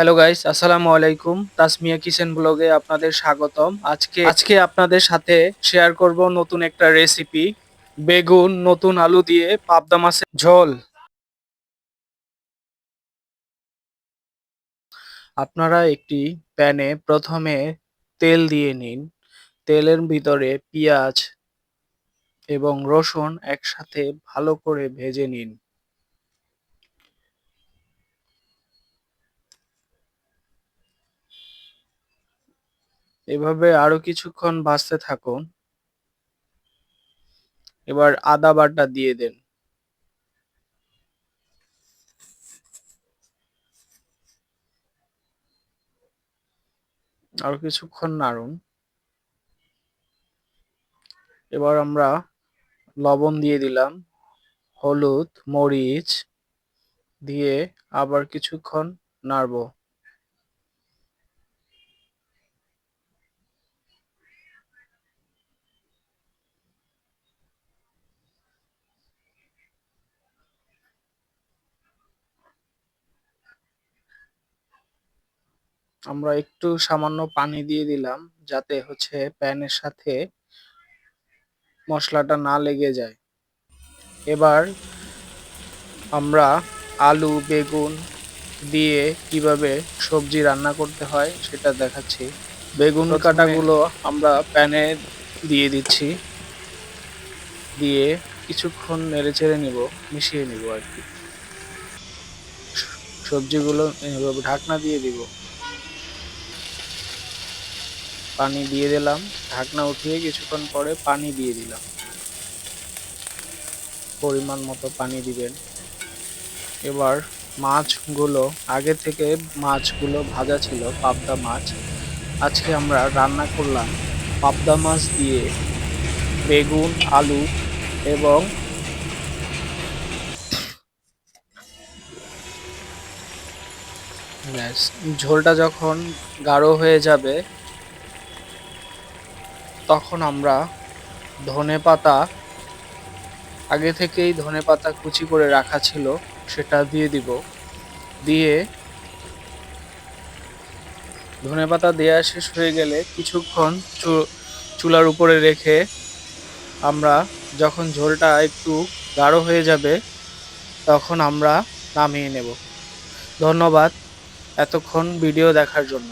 Hello guys আসসালামু আলাইকুম Tasmia kitchen ব্লগে আপনাদের স্বাগতম। আজকে আজকে আপনাদের সাথে শেয়ার করব নতুন একটা রেসিপি বেগুন, নতুন আলু দিয়ে পাবদা মাছের ঝোল। আপনারা একটি প্যানে প্রথমে তেল দিয়ে নিন। তেলের ভিতরে পেঁয়াজ এবং রসুন একসাথে ভালো করে ভেজে নিন। এভাবে আরও কিছুক্ষণ ভাজতে থাকুন এবার আদা বাটা দিয়ে দেন। আরও কিছুক্ষণ নাড়ুন। এবার আমরা লবণ দিয়ে দিলাম, হলুদ, মরিচ দিয়ে আবার কিছুক্ষণ নাড়বো। আমরা একটু সামান্য পানি দিয়ে দিলাম যাতে হচ্ছে প্যানের সাথে মশলাটা না লেগে যায়। এবার আমরা আলু বেগুন দিয়ে কীভাবে সবজি রান্না করতে হয় সেটা দেখাচ্ছি। বেগুন কাটাগুলো আমরা প্যানে দিয়ে দিচ্ছি। দিয়ে কিছুক্ষণ নেড়ে চেড়ে নিব মিশিয়ে নিব আর কি। সবজিগুলো এভাবে ঢাকনা দিয়ে দিব। পানি দিয়ে দিলাম। ঢাকনা উঠিয়ে কিছুক্ষণ পরে পানি দিয়ে দিলাম। পরিমাণ মতো পানি দিবেন। এবার মাছগুলো, আগে থেকে মাছগুলো ভাজা ছিল, পাবদা মাছ। আজকে আমরা রান্না করলাম পাবদা মাছ দিয়ে বেগুন, আলু এবং ঝোলটা যখন গাঢ় হয়ে যাবে তখন আমরা ধনে পাতা, আগে থেকেই ধনে পাতা কুচি করে রাখা ছিল, সেটা দিয়ে দিব। দিয়ে ধনে পাতা দেওয়া শেষ হয়ে গেলে কিছুক্ষণ চুলার উপরে রেখে আমরা যখন ঝোলটা একটু গাঢ় হয়ে যাবে, তখন আমরা নামিয়ে নেব। ধন্যবাদ এতক্ষণ ভিডিও দেখার জন্য।